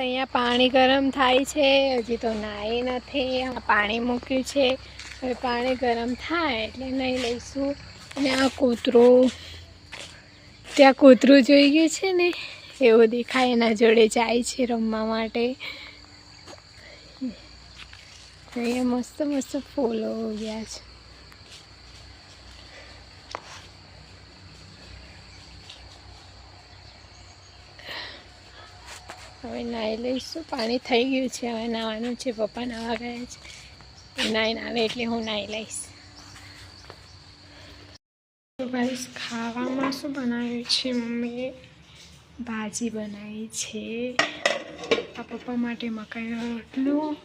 અહીંયા પાણી ગરમ થાય છે, હજી તો નાહી નથી પાણી મૂક્યું છે, હવે પાણી ગરમ થાય એટલે નહીં લઈશું. અને આ કૂતરું, ત્યાં કૂતરું જોઈ ગયું છે ને, એવું દેખાય, એના જોડે જાય છે રમવા માટે. અહીંયા મસ્ત મસ્ત ફૂલો ઉગ્યા છે. હવે નાહી લઈશું. પાણી થઈ ગયું છે. હવે નાહવાનું છે. પપ્પા નાહવા ગયા છે. નાહીને આવે એટલે હું નાહી લઈશ. ગાઈસ ખાવામાં શું બનાવ્યું છે? મમ્મીએ ભાજી બનાવી છે. આ પપ્પા માટે મકાઈનો રોટલો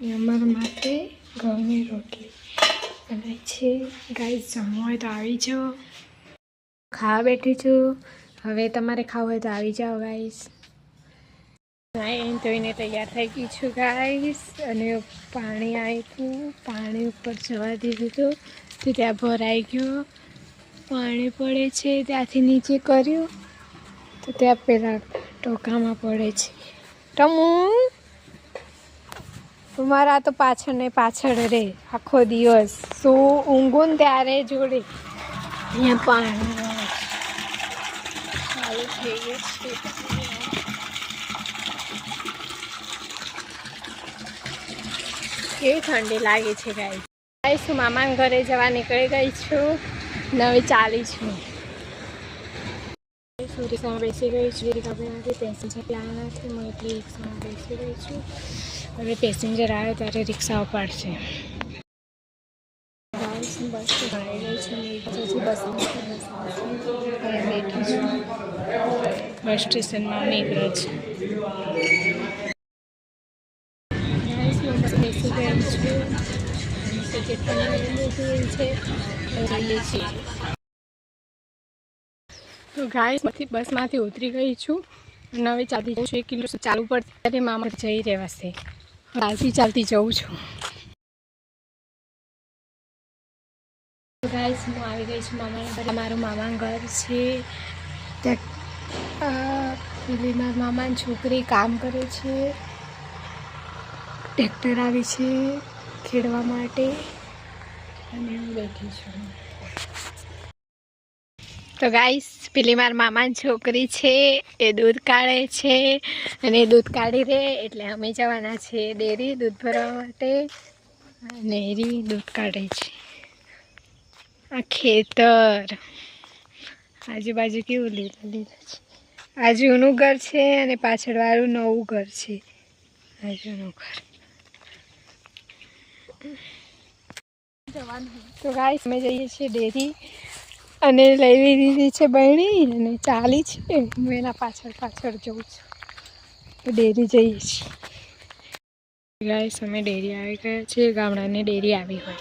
અને અમારા માટે ઘઉંની રોટલી બનાવી છે. ગાઈસ, જમવું હોય તો આવી જાઓ. ખાવા બેઠી છું. હવે તમારે ખાવું હોય તો આવી જાઓ, ગાઈસ. નાઈ ધોઈને તૈયાર થઈ ગઈ છું ગાઈસ અને પાણી આવ્યું પાણી ઉપર જવા દીધું હતું તો ત્યાં ભરાઈ ગયો. પાણી પડે છે, ત્યાંથી નીચે કર્યું. તો ત્યાં પહેલાં ટોકામાં પડે છે. ટમુ તમારા તો પાછળ ને પાછળ રે, આખો દિવસ. શું ઊંઘું ને ત્યારે જોડે. અહીંયા પાણી ચાલુ થઈ ગયું છે. કેવી ઠંડી લાગે છે ગાઈ ગાઈસ હું મામાના ઘરે જવા નીકળી ગઈ છું. નવી ચાલી છું રિક્ષામાં બેસી ગઈ છું. રિક્ષામાંથી પેસેન્જર પ્લાન નથી. હું એટલે રિક્ષામાં બેસી ગઈ છું. હવે પેસેન્જર આવે ત્યારે રિક્ષા ઉપાડશે બસ ભરાઈ ગઈ છું. બસમાં બેઠી છું. બસ સ્ટેશનમાં નીકળે છે. બસ ગયા છું ટિકિટ પણ છે રહીએ તો ગાઈસ બસમાંથી ઉતરી ગઈ છું. અને હવે ચાલતી જઉં છું, એક કિલો ચાલુ પડશે ત્યારે મામા જઈ રહેવાશે ચાલતી ચાલતી જઉં છું. ગાઈસ હું આવી ગઈ છું મામાના ઘરે. મારું મામાનું ઘર છે. ત્યાં પેલી મારા મામાની છોકરી કામ કરે છે. ટ્રેક્ટર આવી છે ખેડવા માટે. અને હું બેઠી છું. તો ગાઈસ પેલી મારા મામાની છોકરી છે એ દૂધ કાઢે છે અને દૂધ કાઢી દે એટલે અમે જવાના છીએ ડેરી દૂધ ભરવા માટે. અને એરી દૂધ કાઢે છે. આ ખેતર. આજુબાજુ કેવું લીલું લીલું છે. આ જૂનું ઘર છે અને પાછળવાળું નવું ઘર છે. આ જૂનું ઘર. તો ગાઈસ અમે જઈએ છીએ ડેરી અને લઈ લીધી છે બહેણી અને ચાલી છે. હું એના પાછળ પાછળ જઉં છું. ડેરી જઈએ છીએ. ગાઈસ અમે ડેરી આવી ગયા છીએ. ગામડાની ડેરી આવી હોય.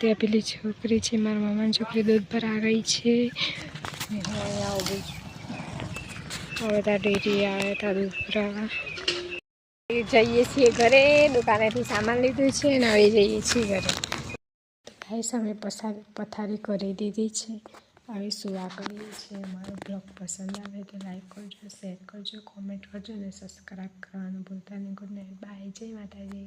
ત્યાં પેલી છોકરી છે, મારા મામાની છોકરી દૂધ પર આ ગઈ છે. અહીંયા છું હવે ત્યાં ડેરી આવે, ત્યાં દૂધ ભરાવા. જઈએ છીએ ઘરે, દુકાનેથી સામાન લીધું છે અને હવે જઈએ છીએ ઘરે. ગાઈસ, અમે પસાર પથારી કરી દીધી છે. હવે સુવા કરીએ છીએ? અમારો બ્લોગ પસંદ આવે તો લાઈક કરજો શેર કરજો કોમેન્ટ કરજો અને સબસ્ક્રાઈબ કરવાનું ભૂલતા નહીં. ગુડ નાઇટ બાય જય માતાજી.